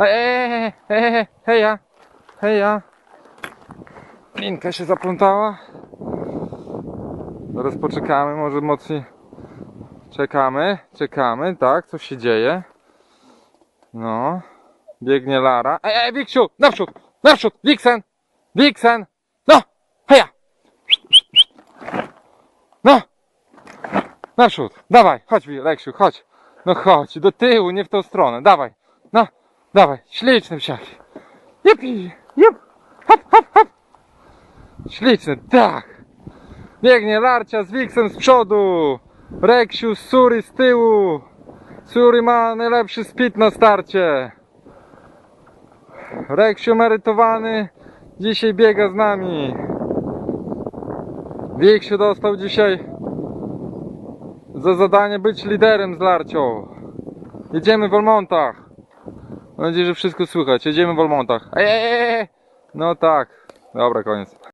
Ej, ej, heja, heja. Linka się zaplątała. Zaraz poczekamy, może mocniej. Czekamy, czekamy, tak, coś się dzieje. No, biegnie Lara. Ej, ej, Wiksiu, naprzód, naprzód, Wiksen, Wiksen, no, heja. No, naprzód, dawaj, chodź, Leksiu, chodź. No chodź, do tyłu, nie w tą stronę, dawaj, no, dawaj, śliczny psiaki. Jupi, jup, hop, hop, hop. Śliczny, tak. Biegnie Larcia z Wiksem z przodu. Reksiu z Sury z tyłu. Sury ma najlepszy speed na starcie. Reksiu emerytowany dzisiaj biega z nami. Wiksiu dostał dzisiaj za zadanie być liderem z Larcią. Jedziemy w Olmontach. Mam nadzieję, że wszystko słychać. Jedziemy w ej, ej. No tak. Dobra, koniec.